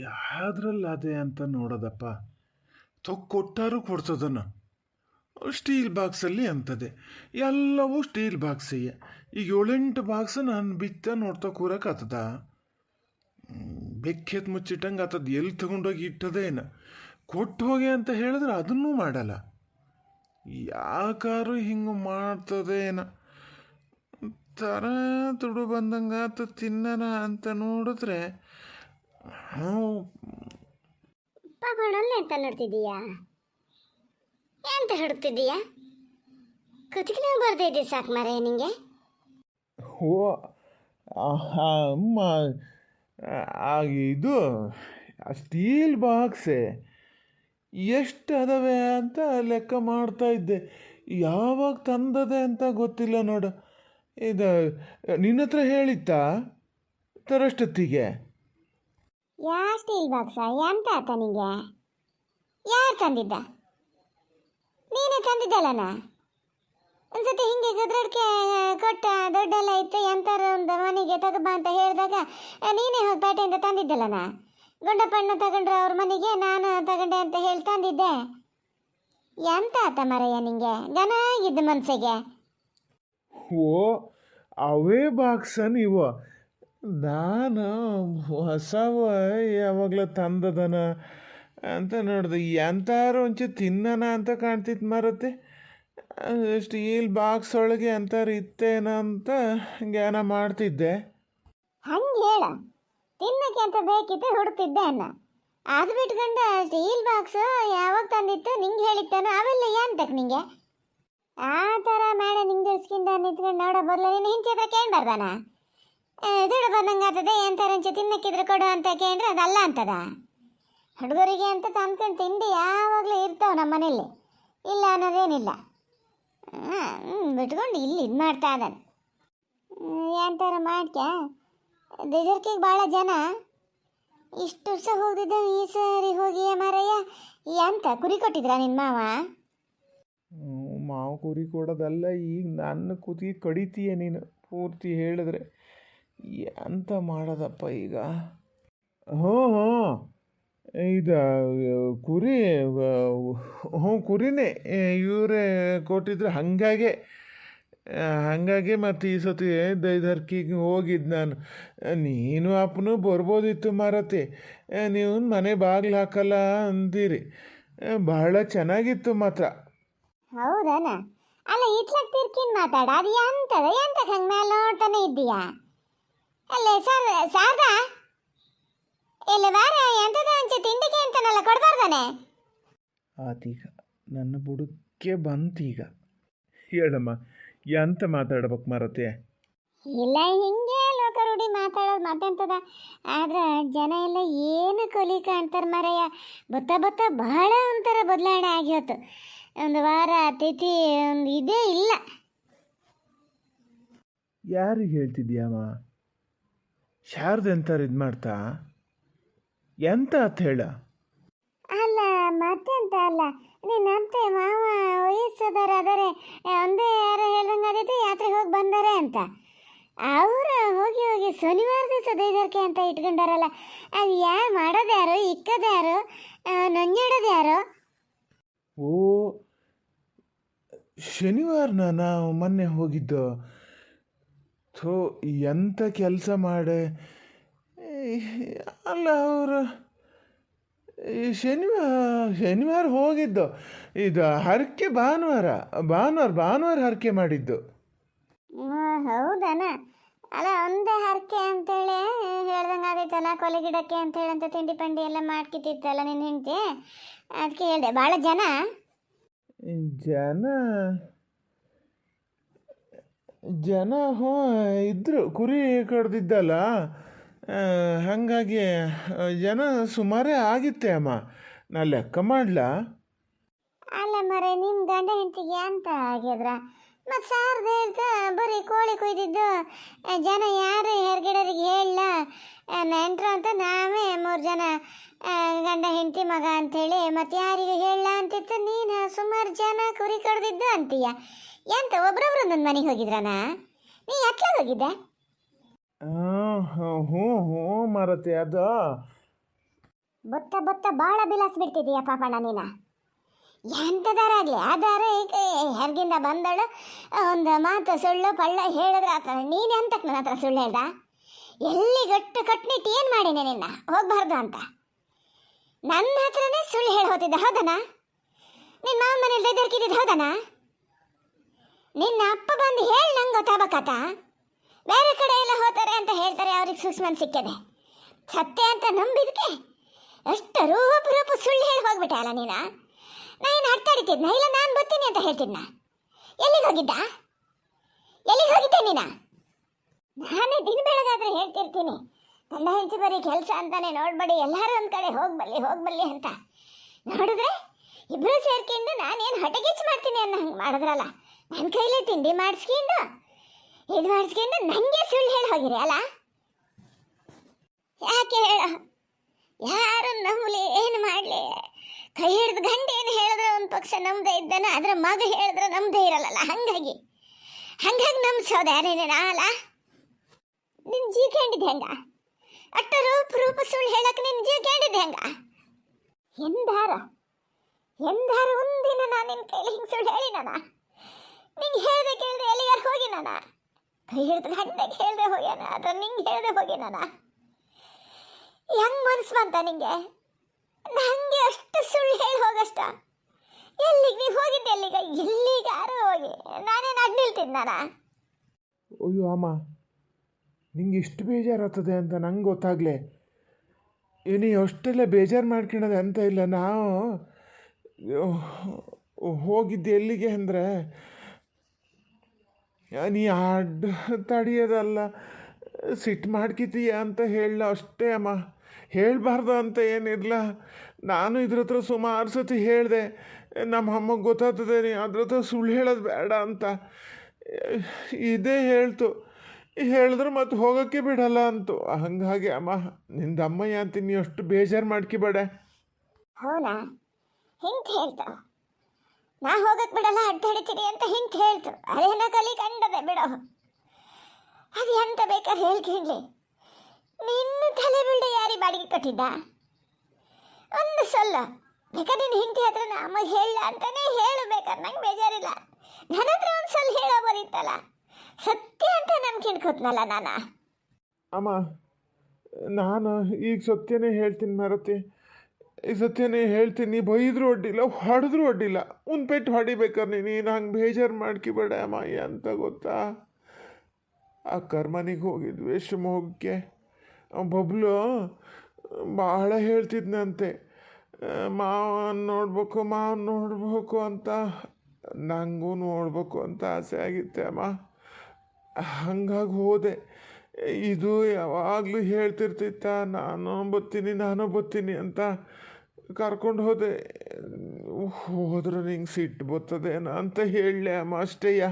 ಯಾವ್ದ್ರಲ್ಲಿ ಅದೇ ಅಂತ ನೋಡೋದಪ್ಪ. ಕೊಟ್ಟಾರು ಕೊಡ್ತದನ ಸ್ಟೀಲ್ ಬಾಕ್ಸಲ್ಲಿ ಅಂತದೆ ಎಲ್ಲವೂ ಸ್ಟೀಲ್ ಬಾಕ್ಸಿಗೆ ಈಗ ಏಳೆಂಟು ಬಾಕ್ಸ್ ನಾನು ಬಿತ್ತ ನೋಡ್ತಾ ಕೂರಕ್ಕಾತದ? ಬೆಕ್ಕೆತ್ ಮುಚ್ಚಿಟ್ಟಂಗೆ ಆತದ ಎಲ್ಲಿ ತಗೊಂಡೋಗಿ ಇಟ್ಟದೇನ ಕೊಟ್ಟು ಹೋಗಿ ಅಂತ ಹೇಳಿದ್ರೆ ಅದನ್ನೂ ಮಾಡಲ್ಲ. ಯಾಕಾರು ಹಿಂಗೆ ಮಾಡ್ತದೇನ ಥರ ತುಡು ಬಂದಂಗೆ ಆತ ತಿನ್ನನ ಅಂತ ನೋಡಿದ್ರೆ ಹ್ಞೂ ಪಾಪಣ್ಣಲ್ಲಿ ಎಂತ ನೋಡ್ತಿದ್ದೀಯಾ? ಎಂತ ಹುಡುಕ್ತಿದ್ದೀಯಾ? ಕುತ್ತಿಗೆ ಇದೆ ಸಾಕು ಮರೆ ನಿಂಗೆ. ಓ ಅಮ್ಮ ಇದು ಸ್ಟೀಲ್ ಬಾಕ್ಸೆ ಎಷ್ಟು ಅದಾವೆ ಅಂತ ಲೆಕ್ಕ ಮಾಡ್ತಾ ಇದ್ದೆ. ಯಾವಾಗ ತಂದದೆ ಅಂತ ಗೊತ್ತಿಲ್ಲ ನೋಡು. ಇದು ನಿನ್ನ ಹತ್ರ ಹೇಳಿತ್ತಾ? ತರಷ್ಟೊತ್ತಿಗೆ? ಯಾ ಸ್ಟೀಲ್ ಬಾಕ್ಸ ಎಂತ ಆತ ನಿಂಗೆ? ಯಾರು ತಂದಿದ್ದ? ನೀನೇ ತಂದಿದ್ದಲ್ಲನ? ಒಂದ್ಸತಿ ಹಿಂಗೆ ಗದ್ರಡ್ಕೆ, ಕೊಟ್ಟ ದೊಡ್ಡೆಲ್ಲ ಇತ್ತು ಎಂತಾರ ಒಂದು ಮನೆಗೆ ತಗೋಬಾ ಅಂತ ಹೇಳಿದಾಗ ನೀನೇ ಹೋಗಿ ಪೇಟೆಯಿಂದ ತಂದಿದ್ದಲ್ಲನ? ಗುಂಡಪ್ಪಣ್ಣ ತಗೊಂಡ್ರೆ ಅವ್ರ ಮನೆಗೆ, ನಾನು ತಗೊಂಡೆ ಅಂತ ಹೇಳಿ ತಂದಿದ್ದೆ. ಎಂತ ಆತ ಮರಯ್ಯ ನಿಂಗೆ? ಗನಾಗಿದ್ದ ಮನ್ಸಿಗೆ ಓ, ಅವೇ ಬಾಕ್ಸ ನೀವು? ನಾನು ಹೊಸವ ಯಾವಾಗಲೂ ತಂದದನ ಅಂತ ನೋಡಿದೆ. ಎಂತಾರು ಒಂಚೂರು ತಿನ್ನನ ಅಂತ ಕಾಣ್ತಿತ್ತು ಮಾರತ್ತೆ. ಸ್ಟೀಲ್ ಬಾಕ್ಸ್ ಒಳಗೆ ಅಂತಾರು ಇತ್ತೇನ ಅಂತ ಜ್ಞಾನ ಮಾಡ್ತಿದ್ದೆ. ಹಂಗೆ ಹೇಳ. ತಿನ್ನಕ್ಕೆ ಅಂತ ಬೇಕಿತ್ತು ಹುಡುಕ್ತಿದ್ದೆ ಅನ್ನ ಅದು ಬಿಟ್ಕೊಂಡು ಸ್ಟೀಲ್ ಬಾಕ್ಸ್ ಯಾವಾಗ ತಂದಿತ್ತು ನಿಂಗೆ ಹೇಳಿತ್ತಾನೋ ಅವೆಲ್ಲ ಎಂತಕ್ಕೆ ನಿಂಗೆ? ಆ ಥರ ಮೇಡ ನಿಂಗೆ ಇಳಿಸ್ಕೊಂಡು ನಿಂತ್ಕೊಂಡು ನೋಡೋ ಬದಲು ನೀನು ಹಿಂಚೆ ಹತ್ರ ಕೇಳ್ಬಾರ್ದಾನ? ದುಡ್ಡು ಬಂದಂಗೆ ಆಗ್ತದೆ. ಒಂಚೆ ತಿನ್ನಕ್ಕಿದ್ರೆ ಕೊಡು ಅಂತ ಕೇಳಿದ್ರೆ ಅದಲ್ಲ ಅಂತದ. ಹುಡುಗರಿಗೆ ಅಂತ ತಂದ್ಕೊಂಡು ತಿಂಡಿ ಯಾವಾಗಲೂ ಇರ್ತಾವೆ ನಮ್ಮ ಮನೇಲಿ ಇಲ್ಲ ಅನ್ನೋದೇನಿಲ್ಲ. ಬಿಟ್ಕೊಂಡು ಇಲ್ಲಿ ಇದು ಮಾಡ್ತಾ ಇದ್ದಾನೆ. ಎಂಥರ ಮಾಡ್ಕ್ಯಾ ದೇಜರ್ಕಿಗೆ ಭಾಳ ಜನ. ಇಷ್ಟು ವರ್ಷ ಹೋಗಿದ್ದ ಈ ಸರಿ ಹೋಗಿ ಮಾರಯ್ಯ? ಎಂತ ಕುರಿ ಕೊಟ್ಟಿದ್ರ ನಿನ್ನ ಮಾವ? ಮಾವ ಮಾವು ಕುರಿ ಕೊಡೋದಲ್ಲ, ಈಗ ನನ್ನ ಕುತ್ತಿಗೆ ಕಡಿತೀಯ ನೀನು, ಪೂರ್ತಿ ಹೇಳಿದ್ರೆ. ಎಂತ ಮಾಡೋದಪ್ಪ ಈಗ? ಹ್ಞೂ ಹ್ಞೂ ಇದು ಕುರಿ ಹ್ಞೂ ಕುರಿನೇ ಇವರೇ ಕೊಟ್ಟಿದ್ರು ಹಾಗಾಗೆ ಹಾಗಾಗಿ ಮತ್ತು ಈ ಸತಿ ದೈದರ್ಕಿಗೆ ಹೋಗಿದ್ದು ನಾನು. ನೀನು ಅಪ್ಪನು ಬರ್ಬೋದಿತ್ತು ಮಾರತಿ. ನೀವು ಮನೆ ಬಾಗಿಲು ಹಾಕಲ್ಲ ಅಂದಿರಿ ಬಹಳ ಚೆನ್ನಾಗಿತ್ತು ಮಾತ್ರ. ಹೌದನ? ಅಲ್ಲ ಇಟ್ಲಕ್ಕೆ ತಿರ್ಕಿನ್ ಮಾತಾಡ ಅದು ಎಂತದ? ಎಂತ ಹಂಗೆ ಮೇಲೆ ನೋಡ್ತಾನೆ ಇದ್ದೀಯಾ? ಅಲ್ಲೇ ಸರ್ ಸಾದಾ ಇಲ್ಲ ವಾರ ಎಂಥದ ಅಂಚೆ ತಿಂಡಿಗೆ ಅಂತಾನಲ್ಲ ಕೊಡ್ಬಾರ್ದಾನೆ? ಆತೀಗ ನನ್ನ ಬುಡಕ್ಕೆ ಬಂತೀಗ. ಹೇಳಮ್ಮ ಎಂತ ಮಾತಾಡ್ಬೇಕು ಮಾರತೆ ಇಲ್ಲ ಹಿಂಗೆ ಲೋಕ ರೂಢಿ ಮಾತಾಡೋದು ಮತ್ತೆಂತದ ಆದ್ರೆ ಜನ ಎಲ್ಲ ಏನು ಕಲಿ ಕಾಣ್ತಾರೆ ಮರೆಯ ಬತ್ತ ಬತ್ತ ಬಹಳ ಒಂಥರ ಬದಲಾವಣೆ ಆಗಿ ಹೋತು. ಒಂದು ವಾರ ತಿಥಿ ಒಂದು ಇದೇ ಇಲ್ಲ. ಯಾರು ಹೇಳ್ತಿದ್ಯಮ್ಮ ಶಾರದೆ ಅಂತಾರೆ ಇದು ಮಾಡ್ತಾ? ಎಂತ ಅಂತ ಹೇಳ? ಅಲ್ಲ ಮತ್ತೆಂತ ಅಲ್ಲ? ನಿನ್ನ ಅತ್ತೆ ಮಾವ ವಯಸ್ಸದಾರ ಆದರೆ ಒಂದೇ ಯಾರು ಹೇಳ್ದಂಗೆ ಆಗೈತೆ ಯಾತ್ರೆ ಹೋಗಿ ಬಂದಾರೆ ಅಂತ. ಅವರು ಹೋಗಿ ಹೋಗಿ ಶನಿವಾರ ದಿವಸ ದೈದರ್ಕೆ ಅಂತ ಇಟ್ಕೊಂಡಾರಲ್ಲ ಅದು ಯಾ ಮಾಡೋದು ಯಾರು ಇಕ್ಕದು ಯಾರು ನೊಂಜಾಡೋದು ಯಾರು? ಓ ಶನಿವಾರನ ನಾವು ಮೊನ್ನೆ ಹೋಗಿದ್ದು ಥೋ ಎಂಥ ಕೆಲಸ ಮಾಡೆ? ಅಲ್ಲ ಅವರು ಶನಿವಾರ ಶನಿವಾರ ಹೋಗಿದ್ದು. ಇದು ಹರಕೆ ಭಾನುವಾರ ಭಾನುವಾರ ಭಾನುವಾರ ಹರಕೆ ಮಾಡಿದ್ದು. ಹೌದನ? ಅಲ್ಲ ಒಂದೇ ಹರಕೆ ಅಂತೇಳಿ ಹೇಳ್ದಂಗೆ ಆಗೈತಲ್ಲ ಕೊಲೆ ಗಿಡಕ್ಕೆ ಅಂತ ಹೇಳಂತ ತಿಂಡಿ ಪಂಡಿ ಎಲ್ಲ ಮಾಡ್ಕಿತ್ತಿತ್ತಲ್ಲ ನಿನ್ನ ಹೆಂಡತಿ? ಅದಕ್ಕೆ ಹೇಳಿದೆ ಭಾಳ ಜನ? ಜನ? ಜನ ಹ್ಞೂ ಇದ್ರು, ಕುರಿ ಕಡ್ದಿದ್ದಲ್ಲ. ಹಾಗಾಗಿ ಜನ ಸುಮಾರೇ ಆಗಿತ್ತೆ ಅಮ್ಮ. ನಾ ಲೆಕ್ಕ ಮಾಡ್ಲಾ? ಅಲ್ಲ ಮರೆ ನಿಮ್ಮ ಗಂಡ ಹೆಂಡತಿಗೆ ಅಂತ ಆಗ್ಯದ್ರ ಮತ್ತು ಸಾರ್ದು ಹೇಳ್ತಾ, ಬರೀ ಕೋಳಿ ಕೊಯ್ದಿದ್ದು. ಜನ ಯಾರು ಹೆರ್ಗಿಡೋರಿಗೆ ಹೇಳಲ್ಲ. ನೆಂಟ್ರು ಅಂತ ನಾವೇ ಮೂರು ಜನ. ಗಂಡ ಹೆಂಡತಿ ಮಗ ಅಂಥೇಳಿ ಮತ್ತು ಯಾರಿಗೂ ಹೇಳಲ್ಲ ಅಂತಿತ್ತು, ನೀನು ಸುಮಾರು ಜನ ಕುರಿ ಕಡ್ದಿದ್ದು ಅಂತೀಯ. ಎಂತ ಒಬ್ರೊಬ್ರು ನನ್ನ ಮನೆಗೆ ಹೋಗಿದ್ರನಾ? ನೀ ಎತ್ಲಾಗ ಹೋಗಿದ್ದೆ? ಆ, ಹ್ಞೂ ಹ್ಞೂ ಹೋ ಮಾರತ್ತೆ ಅದು. ಬೊತ್ತ ಬೊತ್ತ ಭಾಳ ಬಿಲಾಸ್ಬಿಡ್ತಿದೀಯ ಪಾಪಣ್ಣ ನೀನ. ಎಂಥದಾರಾಗ್ಲಿ ಆ ದಾರ ಈಗ ಹೊರಗಿಂದ ಬಂದಳು ಒಂದು ಮಾತು ಸುಳ್ಳು ಪಳ್ಳ ಹೇಳಿದ್ರೆ ಆತ ನೀನು ಎಂತಕ್ಕೆ ನನ್ನ ಹತ್ರ ಸುಳ್ಳು ಹೇಳ್ದ? ಎಲ್ಲಿ ಗಟ್ಟು ಕಟ್ನಿಟ್ಟು ಏನು ಮಾಡೀನಿ ನಿನ್ನ? ಹೋಗ್ಬಾರ್ದು ಅಂತ. ನನ್ನ ಹತ್ರನೇ ಸುಳ್ಳು ಹೇಳಿ ಹೋತಿದ್ದ ಹೌದನಾ? ನಿನ್ನ ಮಾವ ಮನೇಲಿ ಹೌದನಾ? ನಿನ್ನ ಅಪ್ಪ ಬಂದು ಹೇಳಿ ನಂಗೆ ಗೊತ್ತಾಗಬೇಕಾತ ಬೇರೆ ಕಡೆ ಎಲ್ಲ ಹೋಗ್ತಾರೆ ಅಂತ ಹೇಳ್ತಾರೆ, ಅವ್ರಿಗೆ ಸುಸ್ಮನ್ ಸಿಕ್ಕದೆ ಸತ್ಯ ಅಂತ ನಂಬಿದಕ್ಕೆ ಎಷ್ಟು ರೂಪ ರೂಪ ಸುಳ್ಳು ಹೇಳಿ ಹೋಗ್ಬಿಟ್ಟೆ ಅಲ್ಲ ನೀನ? ನಾನು ಅಡ್ತಾಡಿತಿದ್ನ ಇಲ್ಲ, ನಾನು ಬರ್ತೀನಿ ಅಂತ ಹೇಳ್ತಿದ್ನ? ಎಲ್ಲಿಗೆ ಹೋಗಿದ್ದ? ಎಲ್ಲಿಗೆ ಹೋಗಿದ್ದೆ ನೀನ? ನಾನೇ ದಿನ ಬೆಳಗಾದ್ರೆ ಹೇಳ್ತಿರ್ತೀನಿ. ನನ್ನ ಹೆಂಡತಿ ಬರೀ ಕೆಲಸ ಅಂತಾನೆ ನೋಡ್ಬೇಡಿ, ಎಲ್ಲರೂ ಒಂದು ಕಡೆ ಹೋಗ್ಬಲ್ಲಿ ಹೋಗ್ಬಲ್ಲಿ ಅಂತ. ನೋಡಿದ್ರೆ ಇಬ್ಬರು ಸೇರ್ಕೊಂಡು ನಾನೇನು ಹೊಟ್ಟೆಗಿಚ್ಚು ಮಾಡ್ತೀನಿ ಅನ್ನೋ ಹಂಗೆ ಮಾಡಿದ್ರಲ್ಲ? ನನ್ನ ಕೈಲೇ ತಿಂಡಿ ಮಾಡಿಸ್ಕೊಂಡು ಇದು ಮಾಡಿಸ್ಕೊಂಡು ನನಗೆ ಸುಳ್ಳು ಹೇಳಿ ಹೋಗಿರಿ, ಅಲ್ಲ? ಯಾಕೆ ಹೇಳ ಯಾರು ನಂಬಲಿ ಏನು ಮಾಡಲಿ? ಕೈ ಹಿಡಿದು ಗಂಡ ಏನು ಹೇಳಿದ್ರೆ ಒಂದು ಪಕ್ಷ ನಮ್ದೇ ಇದ್ದಾನೆ, ಅದ್ರ ಮಗ ಹೇಳಿದ್ರೆ ನಮ್ದೇ ಇರಲ್ಲಲ್ಲ, ಹಂಗಾಗಿ. ಹಂಗಾಗಿ ನಮ್ಮ ಯಾರೇನೇನ ಅಲ್ಲ ನಿನ್ನ ಜೀ ಕಂಡಿದ್ದೆ ಹೆಂಗ? ಅಟ್ಟ ರೂಪ ರೂಪ ಸುಳ್ಳು ಹೇಳಕ್ಕೆ ನಿನ್ನ ಜೀವ ಕೇಳಿದ್ದೆ ಹೆಂಗ? ಎಂದಾರ? ಎಂದಾರ ಒಂದಿನ ನಾನು ನಿನ್ನ ಕೈಲಿ ಹಿಂಗೆ ಸುಳ್ಳು ಹೇಳಿ ನಾನ ನಿಂಗೆ ಹೇಳ್ದೆ ಕೇಳ್ದೆ ಎಲ್ಲಿಗಾರು ಹೋಗಿ ನಾನ? ಹಿಡಿದು ಗಂಟೆಗೆ ಹೇಳ್ದೆ ಹೋಗ್ಯಾನ ಅಥವಾ ನಿಂಗೆ ಹೇಳ್ದೆ ಹೋಗಿ ನಾನ? ಹೆಂಗ್ ಮನ್ಸು ಬಂತ ನಿಂಗೆ? ನಂಗೆ ಅಷ್ಟು ಸುಳ್ಳು ಹೇಳಿ ಹೋಗಷ್ಟ. ಎಲ್ಲಿಗೆ ನೀವು ಹೋಗಿದ್ದೆ ಎಲ್ಲಿಗ? ಎಲ್ಲಿಗಾರು ಹೋಗಿ. ನಾನೇನು ಅಡ್ಡ ನಿಲ್ತಿದ್ದ ನಾನ? ಅಯ್ಯೋ ಅಮ್ಮ, ನಿಂಗೆ ಇಷ್ಟು ಬೇಜಾರಾಗ್ತದೆ ಅಂತ ನಂಗೆ ಗೊತ್ತಾಗಲೇ. ಏನೇ ಅಷ್ಟೆಲ್ಲ ಬೇಜಾರು ಮಾಡ್ಕೊಳೋದು ಅಂತ ಇಲ್ಲ, ನಾವು ಹೋಗಿದ್ದೆ ಎಲ್ಲಿಗೆ ಅಂದರೆ ನೀ ಹಾಡ್ ತಡಿಯೋದಲ್ಲ ಸಿಟ್ಟು ಮಾಡ್ಕಿತೀಯ ಅಂತ ಹೇಳಲ್ಲ ಅಷ್ಟೇ ಅಮ್ಮ. ಹೇಳಬಾರ್ದು ಅಂತ ಏನಿರಲ. ನಾನು ಇದ್ರ ಹತ್ರ ಸುಮಾರು ಸತಿ ಹೇಳಿದೆ ನಮ್ಮ ಅಮ್ಮಗೆ ಗೊತ್ತಾಗ್ತದೆ ನೀ ಅದ್ರ ಹತ್ರ ಸುಳ್ಳು ಹೇಳೋದು ಬೇಡ ಅಂತ. ಇದೇ ಹೇಳ್ತು. ಹೇಳಿದ್ರೆ ಮತ್ತೆ ಹೋಗೋಕ್ಕೆ ಬಿಡಲ್ಲ ಅಂತು. ಹಂಗಾಗಿ ಅಮ್ಮ ನಿಂದ ಅಂತ ನೀ ಅಷ್ಟು ಬೇಜಾರು ಮಾಡ್ಕಿಬೇಡ ಹೌದಾ ಹೇಳ್ತು? ನಾ ಹೋಗಕ್ ಬಿಡಲ್ಲ, ಅಡ್ಡ ಹಿಡಿತೀರಿ ಅಂತ ಹಿಂಗೆ ಹೇಳ್ತು. ಅದೇನ ಕಲಿ ಕಂಡದೆ ಬಿಡೋ. ಅದು ಎಂತ ಬೇಕಾದ್ರೆ ಹೇಳ್ತೀನಿ ನಿನ್ನ ತಲೆ ಬಿಲ್ಡೆ ಯಾರಿ ಬಾಡಿಗೆ ಕಟ್ಟಿದ್ದ? ಒಂದು ಸೊಲ್ಲ. ಬೇಕಾದ್ರೆ ನಿನ್ನ ಹಿಂಟಿ ಹತ್ರ ನಮ್ಮ ಹೇಳ ಅಂತಾನೆ ಹೇಳು ಬೇಕಾದ್ರೆ ನಂಗೆ ಬೇಜಾರಿಲ್ಲ. ನನ್ನ ಹತ್ರ ಒಂದು ಸಲ ಹೇಳೋ ಬರೀತಲ್ಲ ಸತ್ಯ ಅಂತ ನಂಬ್ಕಿಂಡ್ಕೊತ್ನಲ್ಲ ನಾನು. ಅಮ್ಮ, ನಾನು ಈಗ ಸತ್ಯನೇ ಹೇಳ್ತೀನಿ ಮಾರತಿ. ಸತ್ಯನೇ ಹೇಳ್ತೀನಿ ಬೈದರೂ ಅಡ್ಡಿಲ್ಲ, ಹೊಡೆದ್ರೂ ಅಡ್ಡಿಲ್ಲ. ಒಂದು ಪೆಟ್ಟು ಹೊಡಿಬೇಕಾರೆ ನೀನು ಹಂಗೆ ಬೇಜಾರು ಮಾಡ್ಕಿಬೇಡ ಅಮ್ಮ ಅಂತ ಗೊತ್ತಾ? ಆ ಕರ್ಮನಿಗೆ ಹೋಗಿದ್ವಿ ಶಿವಮೊಗ್ಗಕ್ಕೆ. ಬಬ್ಲು ಭಾಳ ಹೇಳ್ತಿದ್ನಂತೆ ಮಾವನ್ ನೋಡ್ಬೇಕು ಮಾವನ್ ನೋಡ್ಬೇಕು ಅಂತ. ನನಗೂ ನೋಡ್ಬೇಕು ಅಂತ ಆಸೆ ಆಗಿತ್ತೆ ಅಮ್ಮ. ಹಂಗಾಗಿ ಹೋದೆ. ಇದು ಯಾವಾಗಲೂ ಹೇಳ್ತಿರ್ತಿತ್ತ, ನಾನು ಬತ್ತೀನಿ ನಾನು ಬತ್ತೀನಿ ಅಂತ ಕರ್ಕೊಂಡು ಹೋದೆ. ಹೋದ್ರೆ ನಿಂಗೆ ಸಿಟ್ಟು ಬತ್ತದೇನೋ ಅಂತ ಹೇಳಲೆ ಅಮ್ಮ ಅಷ್ಟೇಯ